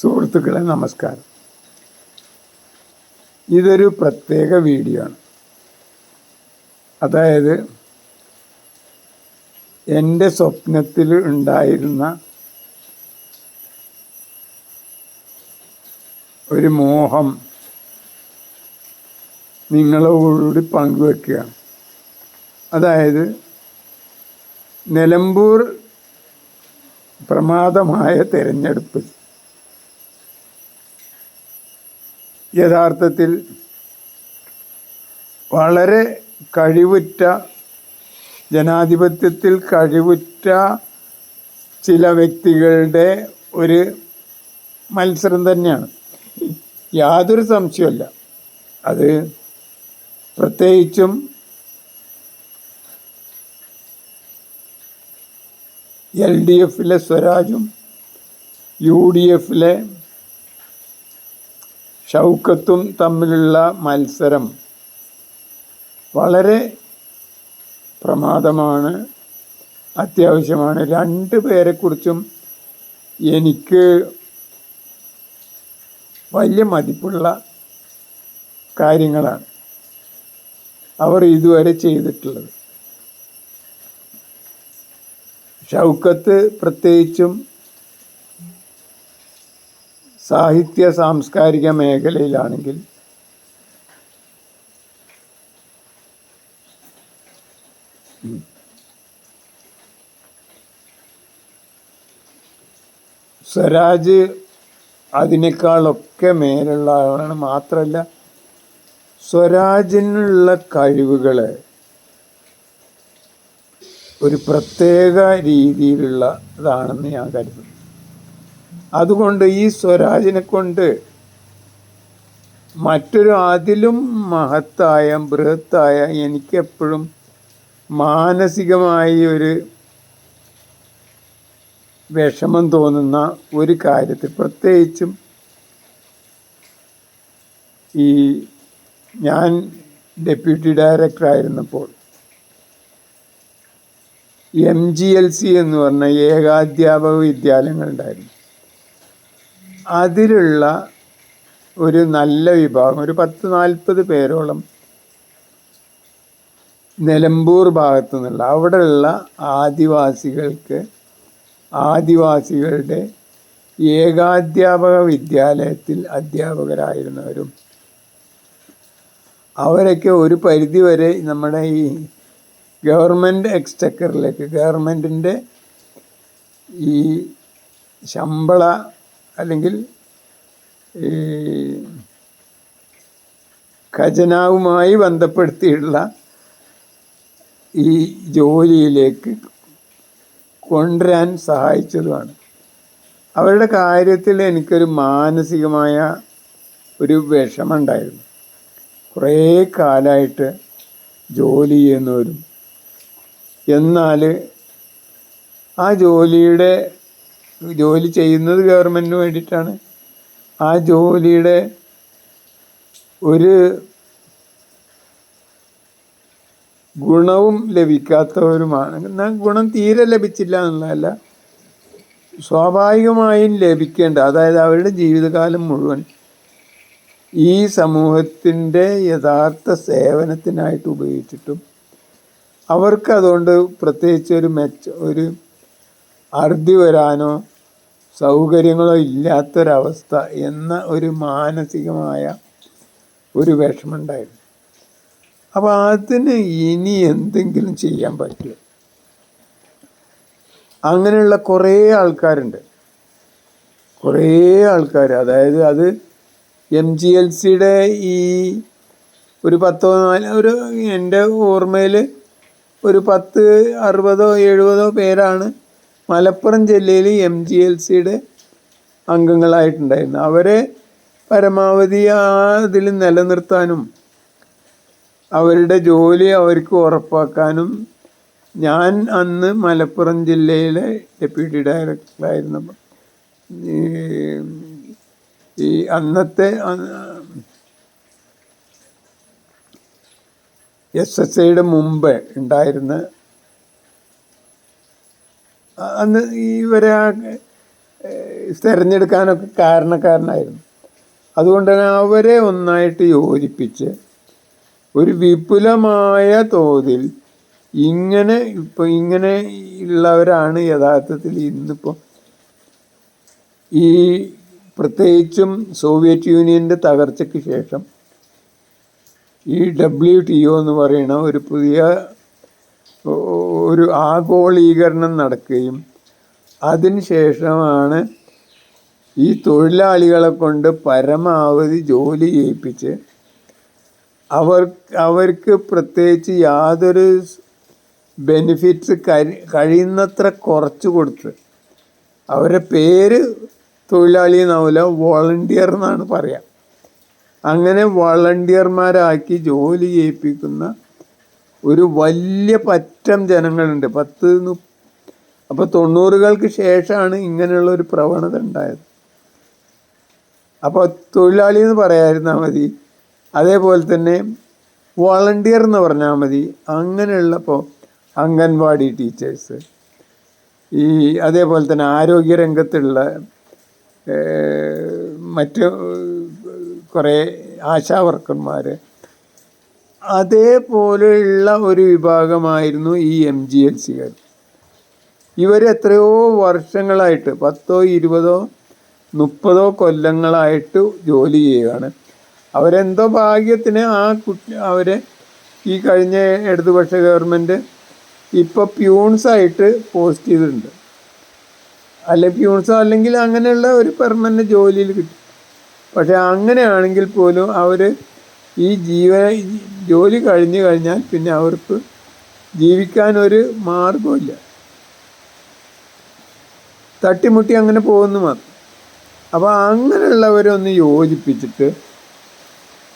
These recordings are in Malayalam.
സുഹൃത്തുക്കളെ നമസ്കാരം. ഇതൊരു പ്രത്യേക വീഡിയോ ആണ്. അതായത് എന്റെ സ്വപ്നത്തിൽ ഉണ്ടായിരുന്ന ഒരു മോഹം നിങ്ങളോടുകൂടി പങ്കുവെക്കുകയാണ്. അതായത് നിലമ്പൂർ പ്രമാദമായ തിരഞ്ഞെടുപ്പ് യഥാർത്ഥത്തിൽ വളരെ കഴിവുറ്റ ജനാധിപത്യത്തിൽ കഴിവുറ്റ ചില വ്യക്തികളുടെ ഒരു മത്സരം തന്നെയാണ്. യാതൊരു സംശയമല്ല അത് പ്രത്യേകിച്ചും എൽ ഡി എഫിലെ സ്വരാജും യു ഡി എഫിലെ ഷൗക്കത്തും തമ്മിലുള്ള മത്സരം വളരെ പ്രമാദമാണ് അത്യാവശ്യമാണ്. രണ്ട് പേരെക്കുറിച്ചും എനിക്ക് വലിയ മതിപ്പുള്ള കാര്യങ്ങളാണ് അവർ ഇതുവരെ ചെയ്തിട്ടുള്ളത്. ഷൗക്കത്ത് പ്രത്യേകിച്ചും സാഹിത്യ സാംസ്കാരിക മേഖലയിലാണെങ്കിൽ സ്വരാജ് അതിനേക്കാളൊക്കെ മേലുള്ള ആളാണ്. മാത്രമല്ല സ്വരാജിനുള്ള കഴിവുകൾ ഒരു പ്രത്യേക രീതിയിലുള്ള ഇതാണെന്ന് ഞാൻ കരുതുന്നു. അതുകൊണ്ട് ഈ സ്വരാജിനെ കൊണ്ട് മറ്റൊരു അതിലും മഹത്തായ ബൃഹത്തായ എനിക്കെപ്പോഴും മാനസികമായി ഒരു വിഷമം തോന്നുന്ന ഒരു കാര്യത്തിൽ പ്രത്യേകിച്ചും ഈ ഞാൻ ഡെപ്യൂട്ടി ഡയറക്ടർ ആയിരുന്നപ്പോൾ എം ജി എൽ സി എന്ന് പറഞ്ഞ ഏകാധ്യാപക വിദ്യാലയങ്ങളുണ്ടായിരുന്നു. അതിലുള്ള ഒരു നല്ല വിഭാഗം ഒരു പത്ത് നാൽപ്പത് പേരോളം നിലമ്പൂർ ഭാഗത്തു നിന്നുള്ള അവിടെയുള്ള ആദിവാസികൾക്ക് ആദിവാസികളുടെ ഏകാധ്യാപക വിദ്യാലയത്തിൽ അധ്യാപകരായിരുന്നവരും. അവരൊക്കെ ഒരു പരിധിവരെ നമ്മുടെ ഈ ഗവൺമെന്റ് എക്സ്റ്റക്കറിലേക്ക് ഗവൺമെന്റിന്റെ ഈ ശമ്പള അല്ലെങ്കിൽ ഈ ഖജനാവുമായി ബന്ധപ്പെടുത്തിയുള്ള ഈ ജോലിയിലേക്ക് കൊണ്ടുവരാൻ സഹായിച്ചതുമാണ്. അവരുടെ കാര്യത്തിൽ എനിക്കൊരു മാനസികമായ ഒരു വിഷമമുണ്ടായിരുന്നു. കുറേ കാലമായിട്ട് ജോലി ചെയ്യുന്നവരും എന്നാൽ ആ ജോലിയുടെ ജോലി ചെയ്യുന്നത് ഗവൺമെന്റിന് വേണ്ടിയിട്ടാണ്. ആ ജോലിയുടെ ഒരു ഗുണവും ലഭിക്കാത്തവരുമാണ്. എന്നാൽ ഗുണം തീരെ ലഭിച്ചില്ല എന്നുള്ളതല്ല. സ്വാഭാവികമായും ലഭിക്കേണ്ട അതായത് അവരുടെ ജീവിതകാലം മുഴുവൻ ഈ സമൂഹത്തിന്റെ യഥാർത്ഥ സേവനത്തിനായിട്ട് ഉപയോഗിച്ചിട്ടും അവർക്ക് അതുകൊണ്ട് പ്രത്യേകിച്ച് ഒരു മെച്ച ഒരു അറുതി വരാനോ സൗകര്യങ്ങളോ ഇല്ലാത്തൊരവസ്ഥ എന്ന ഒരു മാനസികമായ ഒരു വിഷമുണ്ടായിരുന്നു അപ്പോൾ അതിന് ഇനി എന്തെങ്കിലും ചെയ്യാൻ പറ്റുമോ? അങ്ങനെയുള്ള കുറേ ആൾക്കാരുണ്ട്. കുറേ ആൾക്കാർ അതായത് അത് എം ജി എൽ സിയുടെ ഈ ഒരു പത്തോ നാല് ഒരു എന്റെ ഓർമ്മയിൽ ഒരു പത്ത് അറുപതോ എഴുപതോ പേരാണ് മലപ്പുറം ജില്ലയിൽ എം ജി എൽ സിയുടെ അംഗങ്ങളായിട്ടുണ്ടായിരുന്നു. അവരെ പരമാവധി ആ ഇതിൽ നിലനിർത്താനും അവരുടെ ജോലി അവർക്ക് ഉറപ്പാക്കാനും ഞാൻ അന്ന് മലപ്പുറം ജില്ലയിലെ ഡെപ്യൂട്ടി ഡയറക്ടറായിരുന്നു. ഈ അന്നത്തെ എസ് എസ് ഐയുടെ മുമ്പ് ഉണ്ടായിരുന്ന അന്ന് ഇവരെ തിരഞ്ഞെടുക്കാനൊക്കെ കാരണക്കാരനായിരുന്നു. അതുകൊണ്ട് തന്നെ അവരെ ഒന്നായിട്ട് യോജിപ്പിച്ച് ഒരു വിപുലമായ തോതിൽ ഇങ്ങനെ ഇപ്പോൾ ഇങ്ങനെ ഉള്ളവരാണ് യഥാർത്ഥത്തിൽ ഇന്നിപ്പോൾ ഈ പ്രത്യേകിച്ചും സോവിയറ്റ് യൂണിയന്റെ തകർച്ചയ്ക്ക് ശേഷം ഈ ഡബ്ല്യു ടി ഒ എന്ന് പറയുന്ന ഒരു പുതിയ ഒരു ആഗോളീകരണം നടക്കുകയും അതിനുശേഷമാണ് ഈ തൊഴിലാളികളെ കൊണ്ട് പരമാവധി ജോലി ചെയ്യിപ്പിച്ച് അവർ അവർക്ക് പ്രത്യേകിച്ച് യാതൊരു ബെനിഫിറ്റ്സ് കഴിയുന്നത്ര കുറച്ച് കൊടുത്ത് അവരുടെ പേര് തൊഴിലാളി എന്നാവില്ല വോളണ്ടിയർ എന്നാണ് പറയാം. അങ്ങനെ വളണ്ടിയർമാരാക്കി ജോലി ചെയ്യിപ്പിക്കുന്ന ഒരു വലിയ പറ്റം ജനങ്ങളുണ്ട്. പത്ത് അപ്പോൾ തൊണ്ണൂറുകൾക്ക് ശേഷമാണ് ഇങ്ങനെയുള്ള ഒരു പ്രവണത ഉണ്ടായത്. അപ്പോൾ തൊഴിലാളി എന്ന് പറയാതിരുന്നാൽ മതി. അതേപോലെ തന്നെ വോളണ്ടിയർ എന്ന് പറഞ്ഞാൽ മതി. അങ്ങനെയുള്ളപ്പോൾ അംഗൻവാടി ടീച്ചേഴ്സ്. ഈ അതേപോലെ തന്നെ ആരോഗ്യരംഗത്തുള്ള മറ്റ് കുറേ ആശാവർക്കന്മാർ അതേപോലെയുള്ള ഒരു വിഭാഗമായിരുന്നു ഈ എം ജി എൽ സികൾ. ഇവർ എത്രയോ വർഷങ്ങളായിട്ട് പത്തോ ഇരുപതോ മുപ്പതോ കൊല്ലങ്ങളായിട്ട് ജോലി ചെയ്യുകയാണ്. അവരെന്തോ ഭാഗ്യത്തിന് ആ കുട്ടി അവരെ ഈ കഴിഞ്ഞ ഇടതുപക്ഷ ഗവൺമെന്റ് ഇപ്പോൾ പ്യൂൺസായിട്ട് പോസ്റ്റ് ചെയ്തിട്ടുണ്ട്. അല്ലെ പ്യൂൺസോ അല്ലെങ്കിൽ അങ്ങനെയുള്ള ഒരു പെർമനന്റ് ജോലിയിൽ കിട്ടും. പക്ഷേ അങ്ങനെയാണെങ്കിൽ പോലും അവർ ഈ ജീവ ജോലി കഴിഞ്ഞു കഴിഞ്ഞാൽ പിന്നെ അവർക്ക് ജീവിക്കാൻ ഒരു മാർഗമില്ല തട്ടിമുട്ടി അങ്ങനെ പോകുന്നു മാത്രം. അപ്പോൾ അങ്ങനെയുള്ളവരെ ഒന്ന് യോജിപ്പിച്ചിട്ട്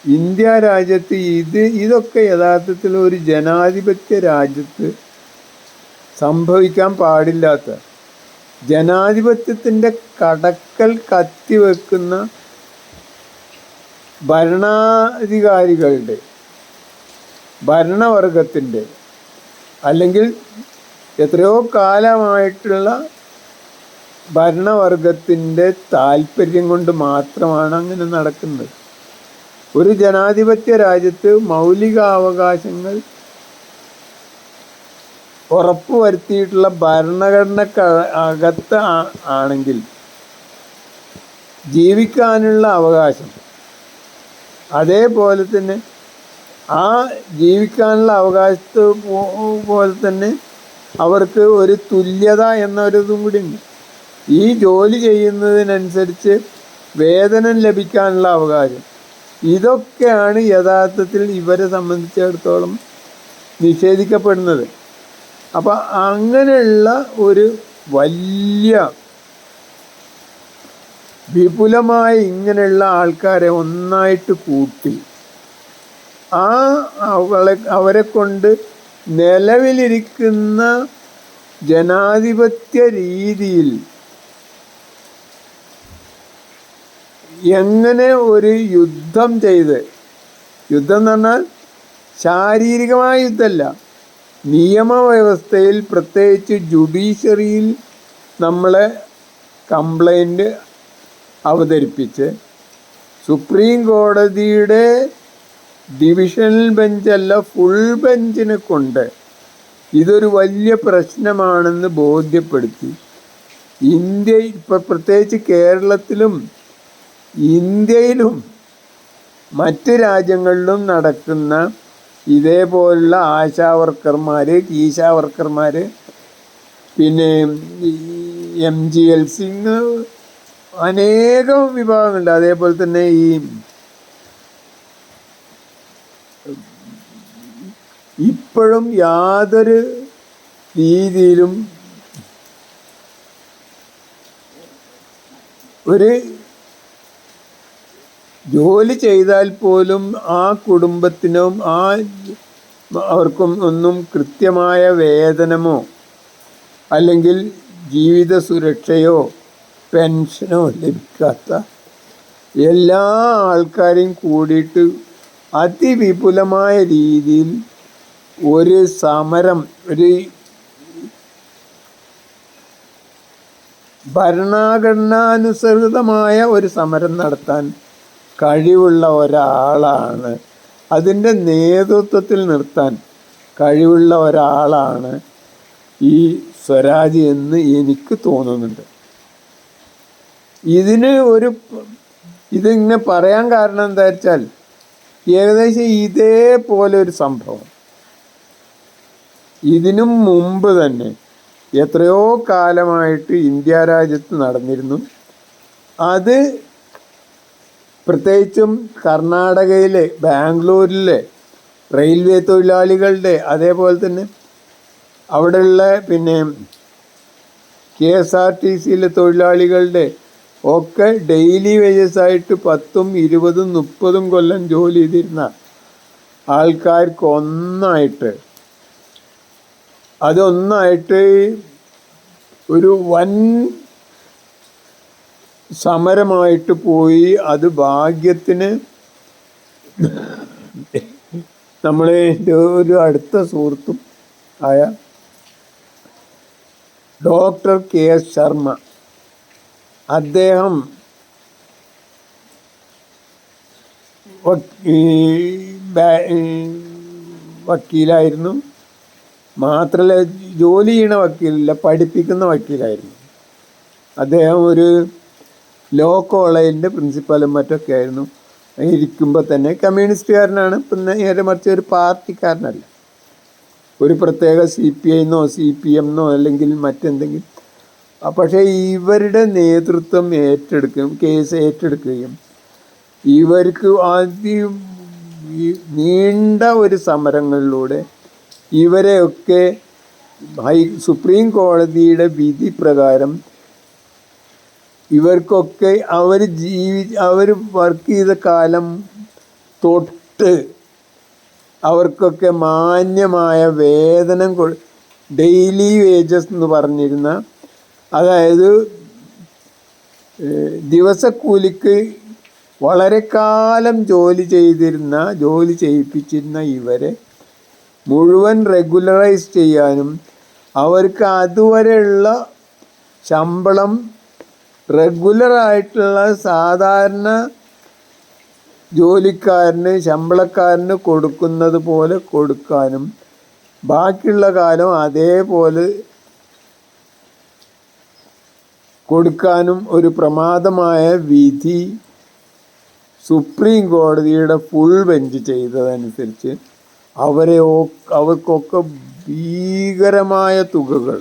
ഇന്ത്യ രാജ്യത്ത് ഇത് ഇതൊക്കെ യഥാർത്ഥത്തിൽ ഒരു ജനാധിപത്യ രാജ്യത്ത് സംഭവിക്കാൻ പാടില്ലാത്ത ജനാധിപത്യത്തിന്റെ കടക്കൽ കത്തിവെക്കുന്ന ഭരണാധികാരികളുടെ ഭരണവർഗത്തിന്റെ അല്ലെങ്കിൽ എത്രയോ കാലമായിട്ടുള്ള ഭരണവർഗത്തിന്റെ താല്പര്യം കൊണ്ട് മാത്രമാണ് അങ്ങനെ നടക്കുന്നത്. ഒരു ജനാധിപത്യ രാജ്യത്ത് മൗലികാവകാശങ്ങൾ ഉറപ്പുവരുത്തിയിട്ടുള്ള ഭരണഘടനക്ക് അകത്ത് ആണെങ്കിൽ ജീവിക്കാനുള്ള അവകാശം അതേപോലെ തന്നെ ആ ജീവിക്കാനുള്ള അവകാശത്ത് പോലെ തന്നെ അവർക്ക് ഒരു തുല്യത എന്നൊരിതും കൂടി ഉണ്ട് ഈ ജോലി ചെയ്യുന്നതിനനുസരിച്ച് വേതനം ലഭിക്കാനുള്ള അവകാശം. ഇതൊക്കെയാണ് യഥാർത്ഥത്തിൽ ഇവരെ സംബന്ധിച്ചിടത്തോളം നിഷേധിക്കപ്പെടുന്നത്. അപ്പം അങ്ങനെയുള്ള ഒരു വലിയ വിപുലമായ ഇങ്ങനെയുള്ള ആൾക്കാരെ ഒന്നായിട്ട് കൂട്ടി. ആ അവളെ അവരെ കൊണ്ട് നിലവിലിരിക്കുന്ന ജനാധിപത്യ രീതിയിൽ എങ്ങനെ ഒരു യുദ്ധം ചെയ്ത് യുദ്ധം എന്ന് പറഞ്ഞാൽ ശാരീരികമായ യുദ്ധമല്ല. നിയമവ്യവസ്ഥയിൽ പ്രത്യേകിച്ച് ജുഡീഷ്യറിയിൽ നമ്മളെ കംപ്ലൈന്റ് അവതരിപ്പിച്ച് സുപ്രീം കോടതിയുടെ ഡിവിഷണൽ ബെഞ്ചല്ല ഫുൾ ബെഞ്ചിനെ കൊണ്ട് ഇതൊരു വലിയ പ്രശ്നമാണെന്ന് ബോധ്യപ്പെടുത്തി. ഇന്ത്യ ഇപ്പം പ്രത്യേകിച്ച് കേരളത്തിലും ഇന്ത്യയിലും മറ്റ് രാജ്യങ്ങളിലും നടക്കുന്ന ഇതേപോലുള്ള ആശാവർക്കർമാർ കീശാവർക്കർമാർ പിന്നെ എം ജി എൽ സിങ് അനേകം വിഭാഗങ്ങളുണ്ട്. അതേപോലെ തന്നെ ഈ ഇപ്പോഴും യാതൊരു രീതിയിലും ഒരു ജോലി ചെയ്താൽ പോലും ആ കുടുംബത്തിനും ആ അവർക്കും ഒന്നും കൃത്യമായ വേതനമോ അല്ലെങ്കിൽ ജീവിത സുരക്ഷയോ പെൻഷനോ ലഭിക്കാത്ത എല്ലാ ആൾക്കാരെയും കൂടിയിട്ട് അതിവിപുലമായ രീതിയിൽ ഒരു സമരം ഒരു ഭരണഘടനാനുസൃതമായ ഒരു സമരം നടത്താൻ കഴിവുള്ള ഒരാളാണ്. അതിന്റെ നേതൃത്വത്തിൽ നിർത്താൻ കഴിവുള്ള ഒരാളാണ് ഈ സ്വരാജ് എന്ന് എനിക്ക് തോന്നുന്നുണ്ട്. ഇതിന് ഒരു ഇതിങ്ങനെ പറയാൻ കാരണം എന്താ വെച്ചാൽ ഏകദേശം ഇതേപോലെ ഒരു സംഭവം. ഇതിനും മുമ്പ് തന്നെ എത്രയോ കാലമായിട്ട് ഇന്ത്യ രാജ്യത്ത് നടന്നിരുന്നു. അത് പ്രത്യേകിച്ചും കർണാടകയിലെ ബാംഗ്ലൂരിലെ റെയിൽവേ തൊഴിലാളികളുടെ അതേപോലെ തന്നെ അവിടെയുള്ള പിന്നെ കെ എസ് ആർ ടി സിയിലെ തൊഴിലാളികളുടെ ഒക്കെ ഡെയിലി വേജസ് ആയിട്ട് പത്തും ഇരുപതും മുപ്പതും കൊല്ലം ജോലി ചെയ്തിരുന്ന ആൾക്കാർക്ക് ഒന്നായിട്ട് അതൊന്നായിട്ട് ഒരു വൻ സമരമായിട്ട് പോയി. അത് ഭാഗ്യത്തിന് നമ്മളെ ഒരു അടുത്ത സുഹൃത്തും ആയ ഡോക്ടർ കെ എസ് ശർമ്മ അദ്ദേഹം വക്കീലായിരുന്നു. മാത്രമല്ല ജോലി ചെയ്യണ വക്കീലല്ല പഠിപ്പിക്കുന്ന വക്കീലായിരുന്നു. അദ്ദേഹം ഒരു ലോ കോളേജിന്റെ പ്രിൻസിപ്പലും മറ്റൊക്കെ ആയിരുന്നു. ഇരിക്കുമ്പോൾ തന്നെ കമ്മ്യൂണിസ്റ്റുകാരനാണ്. പിന്നെ നേരെ മറിച്ച് ഒരു പാർട്ടിക്കാരനല്ല. ഒരു പ്രത്യേക സി പി ഐ എന്നോ സി പി എം എന്നോ അല്ലെങ്കിൽ മറ്റെന്തെങ്കിലും പക്ഷേ ഇവരുടെ നേതൃത്വം ഏറ്റെടുക്കുകയും കേസ് ഏറ്റെടുക്കുകയും ഇവർക്ക് ആദ്യം നീണ്ട ഒരു സമരങ്ങളിലൂടെ ഇവരെയൊക്കെ ഹൈ സുപ്രീം കോടതിയുടെ വിധി പ്രകാരം ഇവർക്കൊക്കെ അവർ ജീവി അവർ വർക്ക് ചെയ്ത കാലം തൊട്ട് അവർക്കൊക്കെ മാന്യമായ വേതനം ഡെയിലി വേജസ് എന്ന് പറഞ്ഞിരുന്ന അതായത് ദിവസക്കൂലിക്ക് വളരെ കാലം ജോലി ചെയ്തിരുന്ന ജോലി ചെയ്യിപ്പിച്ചിരുന്ന ഇവരെ മുഴുവൻ റെഗുലറൈസ് ചെയ്യാനും അവർക്ക് അതുവരെയുള്ള ശമ്പളം റെഗുലറായിട്ടുള്ള സാധാരണ ജോലിക്കാരന് ശമ്പളക്കാരന് കൊടുക്കുന്നത് പോലെ കൊടുക്കാനും ബാക്കിയുള്ള കാലം അതേപോലെ കൊടുക്കാനും ഒരു പ്രമാദമായ വിധി സുപ്രീം കോടതിയുടെ ഫുൾ ബെഞ്ച് ചെയ്തതനുസരിച്ച് അവരെ അവർക്കൊക്കെ ഭീകരമായ തുകകൾ.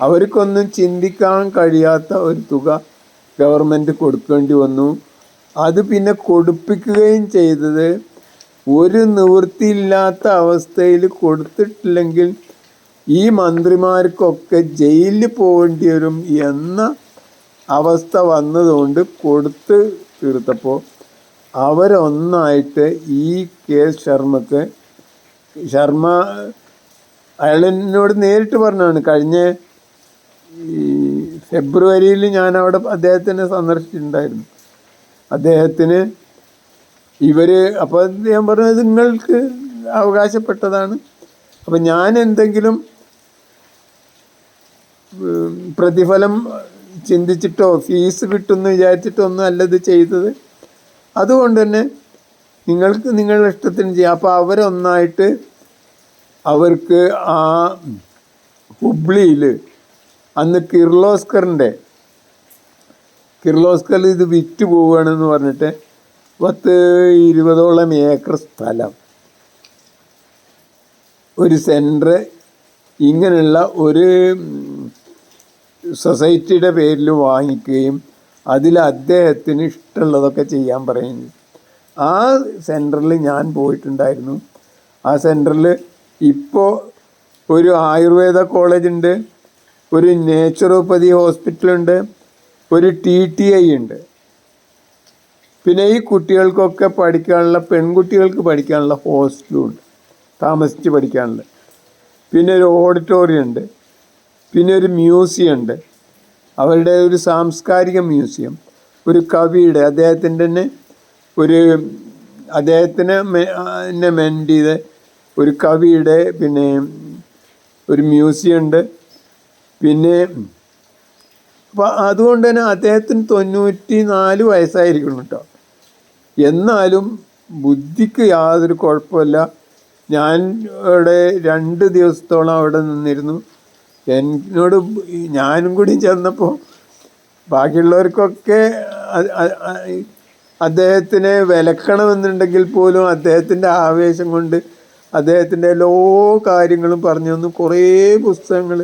അവർക്കൊന്നും ചിന്തിക്കാൻ കഴിയാത്ത ഒരു തുക ഗവൺമെന്റ് കൊടുക്കേണ്ടി വന്നു. അത് പിന്നെ കൊടുപ്പിക്കുകയും ചെയ്തത് ഒരു നിവൃത്തിയില്ലാത്ത അവസ്ഥയിൽ കൊടുത്തിട്ടില്ലെങ്കിൽ ഈ മന്ത്രിമാർക്കൊക്കെ ജയിലിൽ പോകേണ്ടി വരും എന്ന അവസ്ഥ വന്നതുകൊണ്ട് കൊടുത്ത് തീർത്തപ്പോൾ അവരൊന്നായിട്ട് ഈ കെ ശർമ്മക്ക് ശർമ്മ അയാൾ നേരിട്ട് പറഞ്ഞാണ് കഴിഞ്ഞ ഈ ഫെബ്രുവരിയിൽ ഞാൻ അവിടെ അദ്ദേഹത്തിനെ സന്ദർശിച്ചിട്ടുണ്ടായിരുന്നു. അദ്ദേഹത്തിന് ഇവർ അപ്പോൾ ഞാൻ പറഞ്ഞത് നിങ്ങൾക്ക് അവകാശപ്പെട്ടതാണ്. അപ്പം ഞാൻ എന്തെങ്കിലും പ്രതിഫലം ചിന്തിച്ചിട്ടോ ഫീസ് കിട്ടുമെന്ന് വിചാരിച്ചിട്ടോ ഒന്നും അല്ലത് ചെയ്തത്. അതുകൊണ്ട് തന്നെ നിങ്ങൾക്ക് നിങ്ങളുടെ ഇഷ്ടത്തിന് ചെയ്യാം. അപ്പോൾ അവരൊന്നായിട്ട് അവർക്ക് ആ ഹുബ്ലിയിൽ അന്ന് കിർലോസ്കറിന്റെ കിർലോസ്കറിൽ ഇത് വിറ്റ് പോവുകയാണെന്ന് പറഞ്ഞിട്ട് പത്ത് ഇരുപതോളം ഏക്കർ സ്ഥലം. ഒരു സെന്റർ ഇങ്ങനെയുള്ള ഒരു സൊസൈറ്റിയുടെ പേരിൽ വാങ്ങിക്കുകയും അതിൽ അദ്ദേഹത്തിന് ഇഷ്ടമുള്ളതൊക്കെ ചെയ്യാൻ പറയുന്നു. ആ സെന്ററിൽ ഞാൻ പോയിട്ടുണ്ടായിരുന്നു. ആ സെന്ററിൽ ഇപ്പോൾ ഒരു ആയുർവേദ കോളേജുണ്ട് ഒരു നേച്ചുറോപ്പതി ഹോസ്പിറ്റലുണ്ട് ഒരു ടി ടി ഐ ഉണ്ട്. പിന്നെ ഈ കുട്ടികൾക്കൊക്കെ പഠിക്കാനുള്ള പെൺകുട്ടികൾക്ക് പഠിക്കാനുള്ള ഹോസ്റ്റലും ഉണ്ട്. താമസിച്ച് പഠിക്കാനുണ്ട്. പിന്നെ ഒരു ഓഡിറ്റോറിയം ഉണ്ട്. പിന്നെ ഒരു മ്യൂസിയം ഉണ്ട്. അവരുടെ ഒരു സാംസ്കാരിക മ്യൂസിയം ഒരു കവിയുടെ അദ്ദേഹത്തിന്റെ തന്നെ ഒരു അദ്ദേഹത്തിന് എന്നെ മെൻഡ് ചെയ്ത് ഒരു കവിയുടെ പിന്നെ ഒരു മ്യൂസിയം ഉണ്ട്. പിന്നെ അപ്പോൾ അതുകൊണ്ട് തന്നെ അദ്ദേഹത്തിന് തൊണ്ണൂറ്റി നാല് വയസ്സായിരിക്കണം കേട്ടോ. എന്നാലും ബുദ്ധിക്ക് യാതൊരു കുഴപ്പമില്ല. ഞാൻ അവിടെ രണ്ട് ദിവസത്തോളം അവിടെ നിന്നിരുന്നു. എന്നോട് ഞാനും കൂടി ചെന്നപ്പോൾ ബാക്കിയുള്ളവർക്കൊക്കെ അദ്ദേഹത്തിനെ വിലക്കണമെന്നുണ്ടെങ്കിൽ പോലും അദ്ദേഹത്തിന്റെ ആവേശം കൊണ്ട് അദ്ദേഹത്തിന്റെ എല്ലാ കാര്യങ്ങളും പറഞ്ഞു തന്നു. കുറേ പുസ്തകങ്ങൾ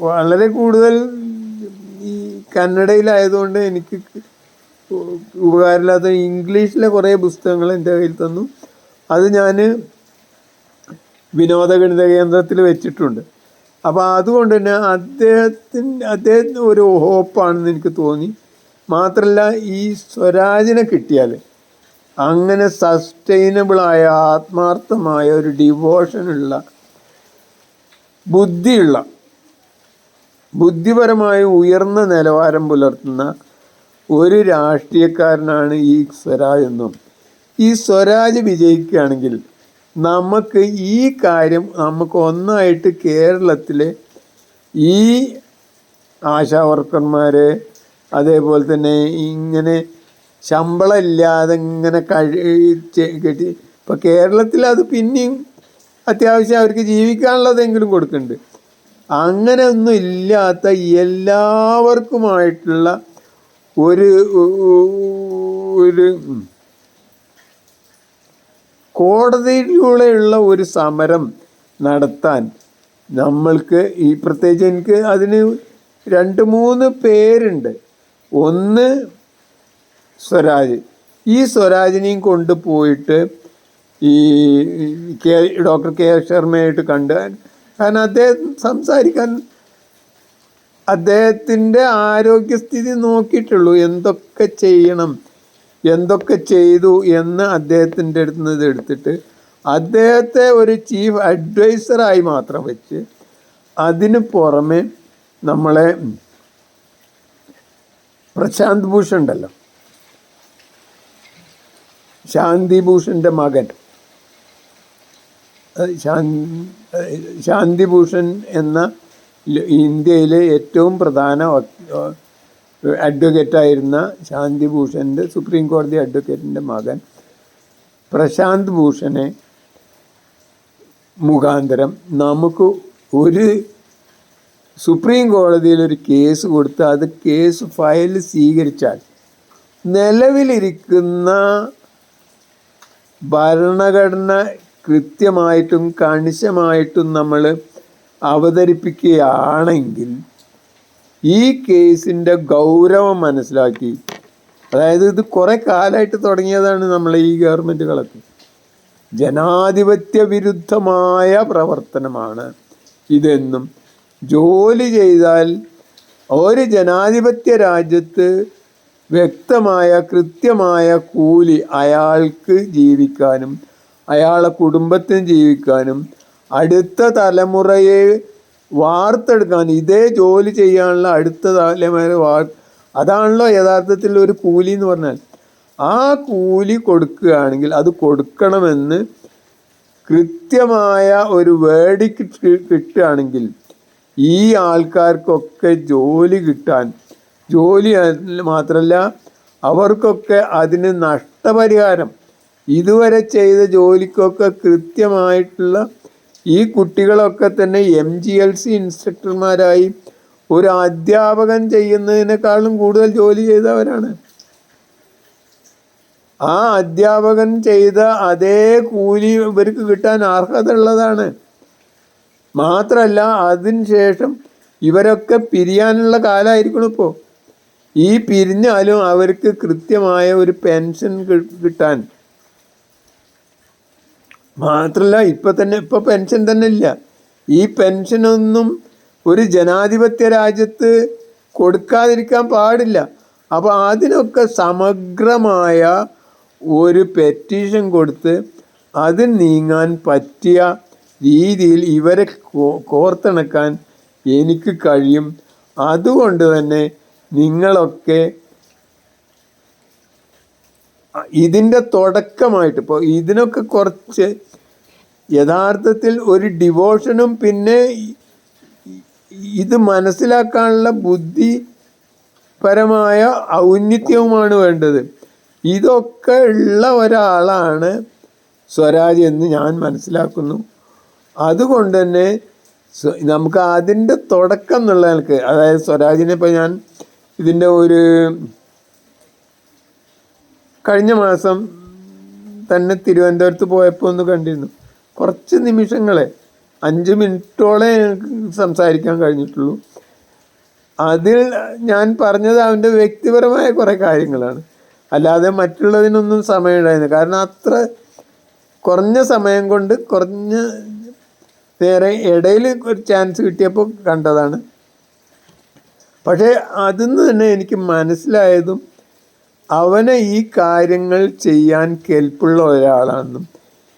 വളരെ കൂടുതൽ ഈ കന്നഡയിലായതുകൊണ്ട് എനിക്ക് ഉപകാരമില്ലാത്ത ഇംഗ്ലീഷിലെ കുറേ പുസ്തകങ്ങൾ എന്റെ കയ്യിൽ തന്നു. അത് ഞാൻ വിനോദ ഗണിത കേന്ദ്രത്തിൽ വെച്ചിട്ടുണ്ട്. അപ്പോൾ അതുകൊണ്ട് തന്നെ അദ്ദേഹത്തിന് അദ്ദേഹത്തിന് ഒരു ഹോപ്പാണെന്ന് എനിക്ക് തോന്നി. മാത്രമല്ല ഈ സ്വരാജിനെ കിട്ടിയാൽ അങ്ങനെ സസ്റ്റൈനബിളായ ആത്മാർത്ഥമായ ഒരു ഡിവോഷനുള്ള ബുദ്ധിയുള്ള ബുദ്ധിപരമായി ഉയർന്ന നിലവാരം പുലർത്തുന്ന ഒരു രാഷ്ട്രീയക്കാരനാണ് ഈ സ്വരാജ് എന്നും. ഈ സ്വരാജ് വിജയിക്കുകയാണെങ്കിൽ നമുക്ക് ഈ കാര്യം നമുക്ക് ഒന്നായിട്ട് കേരളത്തിലെ ഈ ആശാ വർക്കർമാരെ അതേപോലെ തന്നെ ഇങ്ങനെ ശമ്പളമില്ലാതെ ഇങ്ങനെ കഴി കെട്ടി ഇപ്പം കേരളത്തിൽ അത് പിന്നെയും അത്യാവശ്യം അവർക്ക് ജീവിക്കാനുള്ളതെങ്കിലും കൊടുക്കുന്നുണ്ട്. അങ്ങനെ ഒന്നും ഇല്ലാത്ത എല്ലാവർക്കുമായിട്ടുള്ള ഒരു ഒരു കോടതിയിലൂടെയുള്ള ഒരു സമരം നടത്താൻ നമ്മൾക്ക് ഈ പ്രത്യേകിച്ച് എനിക്ക് അതിന് രണ്ട് മൂന്ന് പേരുണ്ട്. ഒന്ന് സ്വരാജ്. ഈ സ്വരാജിനെയും കൊണ്ടുപോയിട്ട് ഈ കെ ഡോക്ടർ കെ ശർമ്മയായിട്ട് കണ്ട് കാരണം അദ്ദേഹം സംസാരിക്കാൻ അദ്ദേഹത്തിന്റെ ആരോഗ്യസ്ഥിതി നോക്കിയിട്ടുള്ളൂ. എന്തൊക്കെ ചെയ്യണം? എന്തൊക്കെ ചെയ്തു എന്ന് അദ്ദേഹത്തിന്റെ അടുത്ത് നിന്ന് എടുത്തിട്ട് അദ്ദേഹത്തെ ഒരു ചീഫ് അഡ്വൈസറായി മാത്രം വെച്ച് അതിന് പുറമെ നമ്മളെ പ്രശാന്ത് ഭൂഷൺ ഉണ്ടല്ലോ. ശാന്തി ഭൂഷന്റെ മകൻ. ശാന്തി ഭൂഷൺ എന്ന ഇന്ത്യയിലെ ഏറ്റവും പ്രധാന അഡ്വക്കേറ്റായിരുന്ന ശാന്തിഭൂഷന്റെ സുപ്രീം കോടതി അഡ്വക്കേറ്റിന്റെ മകൻ പ്രശാന്ത് ഭൂഷനെ മുഖാന്തരം നമുക്ക് ഒരു സുപ്രീം കോടതിയിൽ ഒരു കേസ് കൊടുത്ത് അത് കേസ് ഫയൽ സ്വീകരിച്ചാൽ നിലവിലിരിക്കുന്ന ഭരണഘടന കൃത്യമായിട്ടും കണിശമായിട്ടും നമ്മൾ അവതരിപ്പിക്കുകയാണെങ്കിൽ ഈ കേസിന്റെ ഗൗരവം മനസ്സിലാക്കി. അതായത് ഇത് കുറേ കാലമായിട്ട് തുടങ്ങിയതാണ് നമ്മൾ ഈ ഗവൺമെന്റുകളൊക്കെ ജനാധിപത്യ വിരുദ്ധമായ പ്രവർത്തനമാണ് ഇതെന്നും. ജോലി ചെയ്താൽ ഒരു ജനാധിപത്യ രാജ്യത്ത് വ്യക്തമായ കൃത്യമായ കൂലി അയാൾക്ക് ജീവിക്കാനും അയാളെ കുടുംബത്തിന് ജീവിക്കാനും അടുത്ത തലമുറയെ വാർത്തെടുക്കാൻ ഇതേ ജോലി ചെയ്യാനുള്ള അടുത്ത തലമുറ വാർ അതാണല്ലോ യഥാർത്ഥത്തിൽ ഒരു കൂലി എന്ന് പറഞ്ഞാൽ. ആ കൂലി കൊടുക്കുകയാണെങ്കിൽ അത് കൊടുക്കണമെന്ന് കൃത്യമായ ഒരു വേടി കിട്ടുകയാണെങ്കിൽ ഈ ആൾക്കാർക്കൊക്കെ ജോലി കിട്ടാൻ ജോലി മാത്രമല്ല അവർക്കൊക്കെ അതിന് നഷ്ടപരിഹാരം. ഇതുവരെ ചെയ്ത ജോലിക്കൊക്കെ കൃത്യമായിട്ടുള്ള ഈ കുട്ടികളൊക്കെ തന്നെ എം ജി എൽ സി ഇൻസ്ട്രക്ടർമാരായി ഒരു അധ്യാപകൻ ചെയ്യുന്നതിനേക്കാളും കൂടുതൽ ജോലി ചെയ്തവരാണ്. ആ അധ്യാപകൻ ചെയ്ത അതേ കൂലി ഇവർക്ക് കിട്ടാൻ അർഹത ഉള്ളതാണ് മാത്രമല്ല അതിനുശേഷം ഇവരൊക്കെ പിരിയാനുള്ള കാലമായിരിക്കണം ഇപ്പോൾ ഈ പിരിഞ്ഞാലും അവർക്ക് കൃത്യമായ ഒരു പെൻഷൻ കിട്ടാൻ മാത്രമല്ല ഇപ്പം തന്നെ ഇപ്പം പെൻഷൻ തന്നെ ഇല്ല. ഈ പെൻഷനൊന്നും ഒരു ജനാധിപത്യ രാജ്യത്ത് കൊടുക്കാതിരിക്കാൻ പാടില്ല. അപ്പോൾ അതിനൊക്കെ സമഗ്രമായ ഒരു പെറ്റീഷൻ കൊടുത്ത് അത് നീങ്ങാൻ പറ്റിയ രീതിയിൽ ഇവരെ കോർത്തിണക്കാൻ എനിക്ക് കഴിയും. അതുകൊണ്ട് തന്നെ നിങ്ങളൊക്കെ ഇതിന്റെ തുടക്കമായിട്ട് ഇപ്പോൾ ഇതിനൊക്കെ കുറച്ച് യഥാർത്ഥത്തിൽ ഒരു ഡിവോഷനും പിന്നെ ഇത് മനസ്സിലാക്കാനുള്ള ബുദ്ധി പരമായ ഔന്നിത്യവുമാണ് വേണ്ടത്. ഇതൊക്കെ ഉള്ള ഒരാളാണ് സ്വരാജ് എന്ന് ഞാൻ മനസ്സിലാക്കുന്നു. അതുകൊണ്ട് തന്നെ നമുക്ക് അതിന്റെ തുടക്കം എന്നുള്ള നിലയ്ക്ക് അതായത് സ്വരാജിനെ ഇപ്പോൾ ഞാൻ ഇതിന്റെ ഒരു കഴിഞ്ഞ മാസം തന്നെ തിരുവനന്തപുരത്ത് പോയപ്പോൾ ഒന്ന് കണ്ടിരുന്നു. കുറച്ച് നിമിഷങ്ങളെ അഞ്ച് മിനിറ്റോളെ സംസാരിക്കാൻ കഴിഞ്ഞിട്ടുള്ളൂ. അതിൽ ഞാൻ പറഞ്ഞത് അവന്റെ വ്യക്തിപരമായ കുറേ കാര്യങ്ങളാണ്. അല്ലാതെ മറ്റുള്ളതിനൊന്നും സമയമുണ്ടായിരുന്നു കാരണം അത്ര കുറഞ്ഞ സമയം കൊണ്ട് കുറഞ്ഞ നേരെ ഇടയിൽ ഒരു ചാൻസ് കിട്ടിയപ്പോൾ കണ്ടതാണ്. പക്ഷേ അതിന്ന് തന്നെ എനിക്ക് മനസ്സിലായതും അവനെ ഈ കാര്യങ്ങൾ ചെയ്യാൻ കെൽപ്പുള്ള ഒരാളാണെന്നും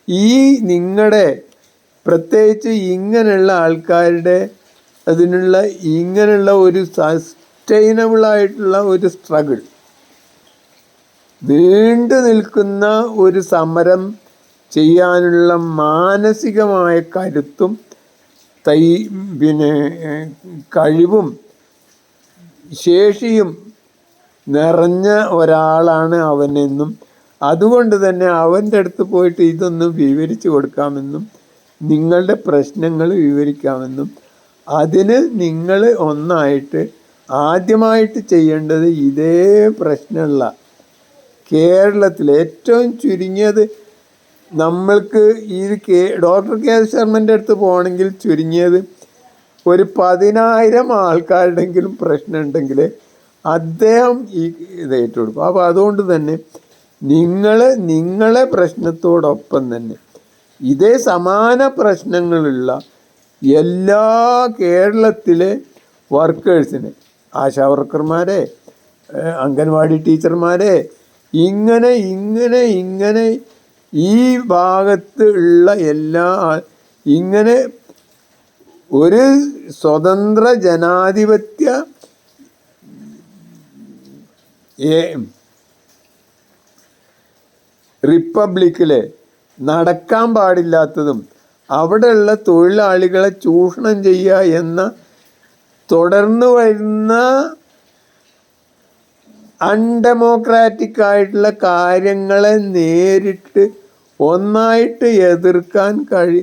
ഈ നിങ്ങളുടെ പ്രത്യേകിച്ച് ഇങ്ങനെയുള്ള ആൾക്കാരുടെ അതിനുള്ള ഇങ്ങനെയുള്ള ഒരു സസ്റ്റൈനബിൾ ആയിട്ടുള്ള ഒരു സ്ട്രഗിൾ നീണ്ടു നിൽക്കുന്ന ഒരു സമരം ചെയ്യാനുള്ള മാനസികമായ കരുത്തും തൈ പിന്നെ കഴിവും ശേഷിയും നിറഞ്ഞ ഒരാളാണ് അവനെന്നും അതുകൊണ്ട് തന്നെ അവന്റെ അടുത്ത് പോയിട്ട് ഇതൊന്ന് വിവരിച്ചു കൊടുക്കാമെന്നും നിങ്ങളുടെ പ്രശ്നങ്ങൾ വിവരിക്കാമെന്നും അതിന് നിങ്ങൾ ഒന്നായിട്ട് ആദ്യമായിട്ട് ചെയ്യേണ്ടത് ഇതേ പ്രശ്നമുള്ള കേരളത്തിൽ ഏറ്റവും ചുരുങ്ങിയത് നമ്മൾക്ക് ഈ കെ ഡോക്ടർ കെ ശർമ്മന്റെ അടുത്ത് പോകണമെങ്കിൽ ചുരുങ്ങിയത് ഒരു പതിനായിരം ആൾക്കാരുടെങ്കിലും പ്രശ്നം ഉണ്ടെങ്കിൽ അദ്ദേഹം ഈ ഇത് ഏറ്റെടുക്കും. അപ്പോൾ അതുകൊണ്ട് തന്നെ നിങ്ങൾ നിങ്ങളെ പ്രശ്നത്തോടൊപ്പം തന്നെ ഇതേ സമാന പ്രശ്നങ്ങളുള്ള എല്ലാ കേരളത്തിലെ വർക്കേഴ്സിനെ ആശാ വർക്കർമാരെ അംഗൻവാടി ടീച്ചർമാരെ ഇങ്ങനെ ഇങ്ങനെ ഇങ്ങനെ ഈ ഭാഗത്ത് ഉള്ള എല്ലാ ഇങ്ങനെ ഒരു സ്വതന്ത്ര ജനാധിപത്യ ഏ- റിപ്പബ്ലിക്കിലെ നടക്കാൻ പാടില്ലാത്തതും അവിടെയുള്ള തൊഴിലാളികളെ ചൂഷണം ചെയ്യുക എന്ന തുടർന്നു വരുന്ന അൺഡെമോക്രാറ്റിക് ആയിട്ടുള്ള കാര്യങ്ങളെ നേരിട്ട് ഒന്നായിട്ട് എതിർക്കാൻ കഴി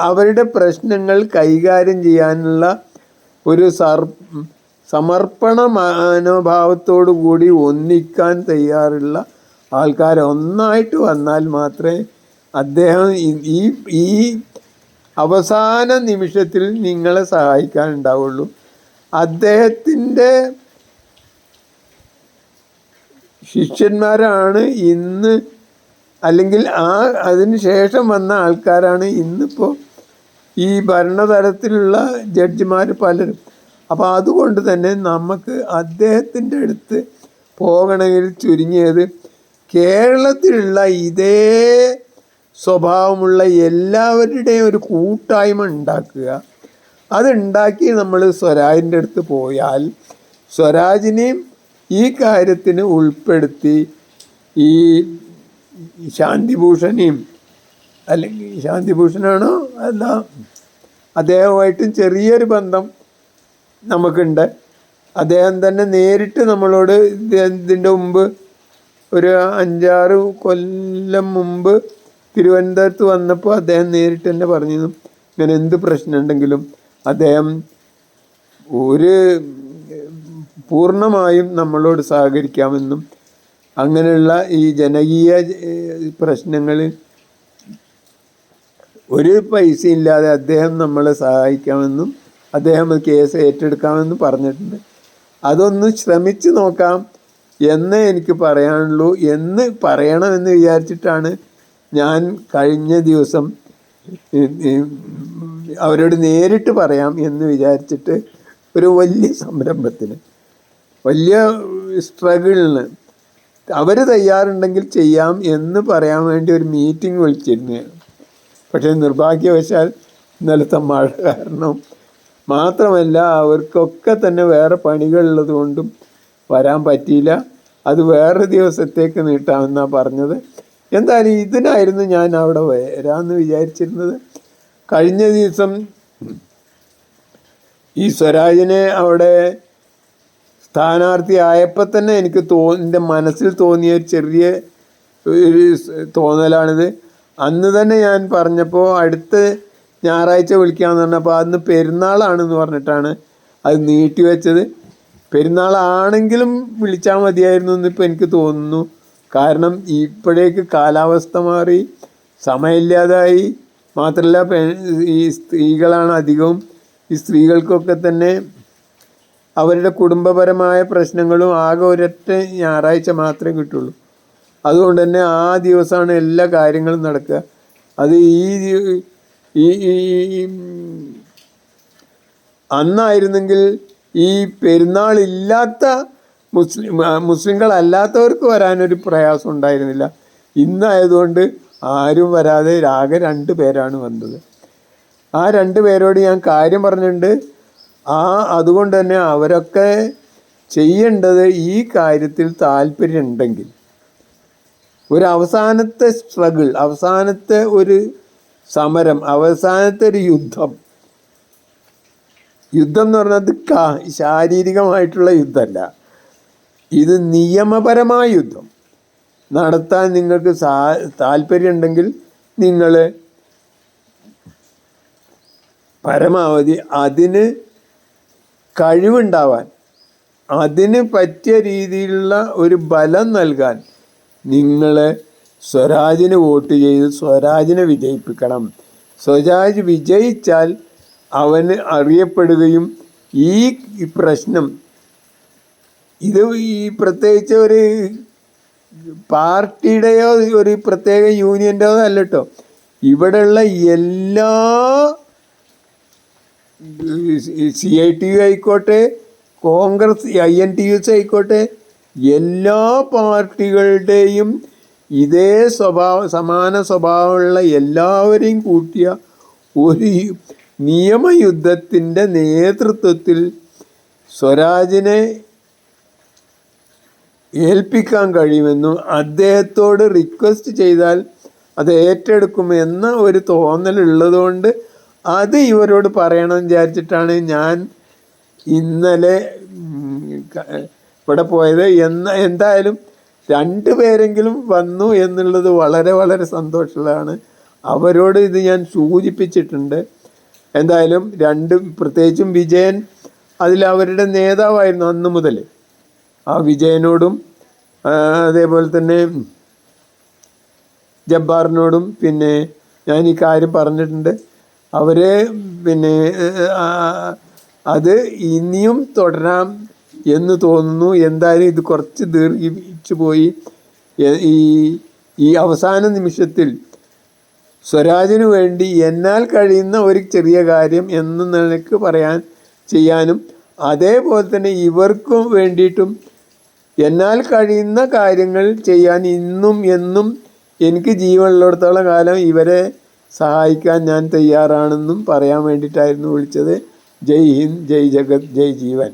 അവരുടെ പ്രശ്നങ്ങൾ കൈകാര്യം ചെയ്യാനുള്ള ഒരു സർ സമർപ്പണ മനോഭാവത്തോടു കൂടി ഒന്നിക്കാൻ തയ്യാറുള്ള ആൾക്കാർ ഒന്നായിട്ട് വന്നാൽ മാത്രമേ അദ്ദേഹം ഈ- ഈ അവസാന നിമിഷത്തിൽ നിങ്ങളെ സഹായിക്കാൻ ഉണ്ടാവുള്ളൂ അദ്ദേഹത്തിന്റെ ശിഷ്യന്മാരാണ് ഇന്ന് അല്ലെങ്കിൽ ആ അതിന് ശേഷം വന്ന ആൾക്കാരാണ് ഇന്നിപ്പോൾ ഈ ഭരണതലത്തിലുള്ള ജഡ്ജിമാർ പലരും. അപ്പോൾ അതുകൊണ്ട് തന്നെ നമുക്ക് അദ്ദേഹത്തിന്റെ അടുത്ത് പോകണമെങ്കിൽ ചുരുങ്ങിയത് കേരളത്തിലുള്ള ഇതേ സ്വഭാവമുള്ള എല്ലാവരുടെയും ഒരു കൂട്ടായ്മ ഉണ്ടാക്കുക. അതുണ്ടാക്കി നമ്മൾ സ്വരാജിന്റെ അടുത്ത് പോയാൽ സ്വരാജിനെയും ഈ കാര്യത്തിന് ഉൾപ്പെടുത്തി ഈ ശാന്തിഭൂഷണിയും അല്ലെങ്കിൽ ശാന്തിഭൂഷണാണോ അല്ല അദ്ദേഹമായിട്ടും ചെറിയൊരു ബന്ധം നമുക്കുണ്ട്. അദ്ദേഹം തന്നെ നേരിട്ട് നമ്മളോട് ഇത് ഇതിന്റെ മുമ്പ് ഒരു അഞ്ചാറ് കൊല്ലം മുമ്പ് തിരുവനന്തപുരത്ത് വന്നപ്പോൾ അദ്ദേഹം നേരിട്ട് തന്നെ പറഞ്ഞിരുന്നു ഇങ്ങനെ എന്ത് പ്രശ്നമുണ്ടെങ്കിലും അദ്ദേഹം ഒരു പൂർണമായും നമ്മളോട് സഹകരിക്കാമെന്നും അങ്ങനെയുള്ള ഈ ജനകീയ പ്രശ്നങ്ങളിൽ ഒരു പൈസ ഇല്ലാതെ അദ്ദേഹം നമ്മളെ സഹായിക്കാമെന്നും അദ്ദേഹം കേസ് ഏറ്റെടുക്കാമെന്ന് പറഞ്ഞിട്ടുണ്ട്. അതൊന്ന് ശ്രമിച്ചു നോക്കാം. എന്നേ എനിക്ക് പറയാനുള്ളൂ. എന്ന് പറയണമെന്ന് വിചാരിച്ചിട്ടാണ് ഞാൻ കഴിഞ്ഞ ദിവസം അവരോട് നേരിട്ട് പറയാം എന്ന് വിചാരിച്ചിട്ട് ഒരു വലിയ സംരംഭത്തിന് വലിയ സ്ട്രഗിളിന് അവർ തയ്യാറുണ്ടെങ്കിൽ ചെയ്യാം എന്ന് പറയാൻ വേണ്ടി ഒരു മീറ്റിംഗ് വിളിച്ചിരുന്നു. പക്ഷേ നിർഭാഗ്യവശാൽ ഇന്നലത്തെ മഴ കാരണം മാത്രമല്ല അവർക്കൊക്കെ തന്നെ വേറെ പണികളുള്ളത് കൊണ്ടും വരാൻ പറ്റിയില്ല. അത് വേറെ ദിവസത്തേക്ക് നീട്ടാമെന്നാണ് പറഞ്ഞത്. എന്തായാലും ഇതിനായിരുന്നു ഞാൻ അവിടെ വരാമെന്ന് വിചാരിച്ചിരുന്നത്. കഴിഞ്ഞ ദിവസം ഈ സ്വരാജിനെ അവിടെ സ്ഥാനാർത്ഥി ആയപ്പോൾ തന്നെ എനിക്ക് തോ എന്റെ മനസ്സിൽ തോന്നിയ ചെറിയ ഒരു തോന്നലാണിത്. അന്ന് തന്നെ ഞാൻ പറഞ്ഞപ്പോൾ അടുത്ത ഞായറാഴ്ച വിളിക്കാമെന്ന് പറഞ്ഞപ്പോൾ അന്ന് പെരുന്നാളാണെന്ന് പറഞ്ഞിട്ടാണ് അത് നീട്ടി നീട്ടിവെച്ചത് പെരുന്നാളാണെങ്കിലും വിളിച്ചാൽ മതിയായിരുന്നു എന്നിപ്പോൾ എനിക്ക് തോന്നുന്നു. കാരണം ഇപ്പോഴേക്ക് കാലാവസ്ഥ മാറി സമയമില്ലാതായി. മാത്രമല്ല ഈ സ്ത്രീകളാണ് അധികവും. ഈ സ്ത്രീകൾക്കൊക്കെ തന്നെ അവരുടെ കുടുംബപരമായ പ്രശ്നങ്ങളും ആകെ ഒരൊറ്റ ഞായറാഴ്ച മാത്രമേ കിട്ടുള്ളൂ. അതുകൊണ്ട് തന്നെ ആ ദിവസമാണ് എല്ലാ കാര്യങ്ങളും നടക്കുക. അത് ഈ ഈ അന്നായിരുന്നെങ്കിൽ ഈ പെരുന്നാളില്ലാത്ത മുസ്ലിം മുസ്ലിങ്ങളല്ലാത്തവർക്ക് വരാനൊരു പ്രയാസം ഉണ്ടായിരുന്നില്ല. ഇന്നായതുകൊണ്ട് ആരും വരാതെ ആകെ രണ്ട് പേരാണ് വന്നത്. ആ രണ്ട് പേരോട് ഞാൻ കാര്യം പറഞ്ഞിട്ടുണ്ട്. ആ അതുകൊണ്ട് തന്നെ അവരൊക്കെ ചെയ്യേണ്ടത് ഈ കാര്യത്തിൽ താല്പര്യം ഉണ്ടെങ്കിൽ ഒരു അവസാനത്തെ സ്ട്രഗിൾ അവസാനത്തെ ഒരു സമരം അവസാനത്തെ ഒരു യുദ്ധം. യുദ്ധം എന്ന് പറഞ്ഞത് കാ ശാരീരികമായിട്ടുള്ള യുദ്ധമല്ല. ഇത് നിയമപരമായ യുദ്ധം. നടത്താൻ നിങ്ങൾക്ക് സാ താല്പര്യമുണ്ടെങ്കിൽ നിങ്ങൾ പരമാവധി അതിന് കഴിവുണ്ടാവാൻ അതിന് പറ്റിയ രീതിയിലുള്ള ഒരു ബലം നൽകാൻ നിങ്ങൾ സ്വരാജിന് വോട്ട് ചെയ്ത് സ്വരാജിനെ വിജയിപ്പിക്കണം. സ്വരാജ് വിജയിച്ചാൽ അവന് അറിയപ്പെടുകയും ഈ പ്രശ്നം ഇത് ഈ പ്രത്യേകിച്ച് ഒരു പാർട്ടിയുടെയോ ഒരു പ്രത്യേക യൂണിയന്റെയോ അല്ല കേട്ടോ ഇവിടെയുള്ള എല്ലാ സി ഐ ടി യു ആയിക്കോട്ടെ Congress I N T U C ആയിക്കോട്ടെ എല്ലാ പാർട്ടികളുടെയും ഇതേ സ്വഭാവ സമാന സ്വഭാവമുള്ള എല്ലാവരെയും കൂട്ടിയ ഒരു നിയമയുദ്ധത്തിന്റെ നേതൃത്വത്തിൽ സ്വരാജിനെ ഏൽപ്പിക്കാൻ കഴിയുമെന്നും അദ്ദേഹത്തോട് റിക്വസ്റ്റ് ചെയ്താൽ അത് ഏറ്റെടുക്കും എന്ന ഒരു തോന്നലുള്ളതുകൊണ്ട് അത് ഇവരോട് പറയണമെന്ന് വിചാരിച്ചിട്ടാണ് ഞാൻ ഇന്നലെ ഇവിടെ പോയത്. എന്ന എന്തായാലും രണ്ട് പേരെങ്കിലും വന്നു എന്നുള്ളത് വളരെ വളരെ സന്തോഷമുള്ളതാണ്. അവരോട് ഇത് ഞാൻ സൂചിപ്പിച്ചിട്ടുണ്ട്. എന്തായാലും രണ്ട് പ്രത്യേകിച്ചും വിജയൻ അതിൽ അവരുടെ നേതാവായിരുന്നു അന്ന് മുതൽ. ആ വിജയനോടും അതേപോലെ തന്നെ ജബ്ബാറിനോടും പിന്നെ ഞാൻ ഈ കാര്യം പറഞ്ഞിട്ടുണ്ട്. അവരെ പിന്നെ അത് ഇനിയും തുടരാം. എന്ന് തോന്നുന്നു. എന്തായാലും ഇത് കുറച്ച് ദീർഘിച്ചു പോയി. ഈ ഈ അവസാന നിമിഷത്തിൽ സ്വരാജിന് വേണ്ടി എന്നാൽ കഴിയുന്ന ഒരു ചെറിയ കാര്യം എന്ന് നിനക്ക് പറയാൻ ചെയ്യാനും അതേപോലെ തന്നെ ഇവർക്കും വേണ്ടിയിട്ടും എന്നാൽ കഴിയുന്ന കാര്യങ്ങൾ ചെയ്യാൻ ഇന്നും എന്നും എനിക്ക് ജീവനുള്ളിടത്തോളം കാലം ഇവരെ സഹായിക്കാൻ ഞാൻ തയ്യാറാണെന്നും പറയാൻ വേണ്ടിയിട്ടായിരുന്നു വിളിച്ചത്. ജയ് ഹിന്ദ് ജയ് ജഗത് ജയ് ജീവൻ.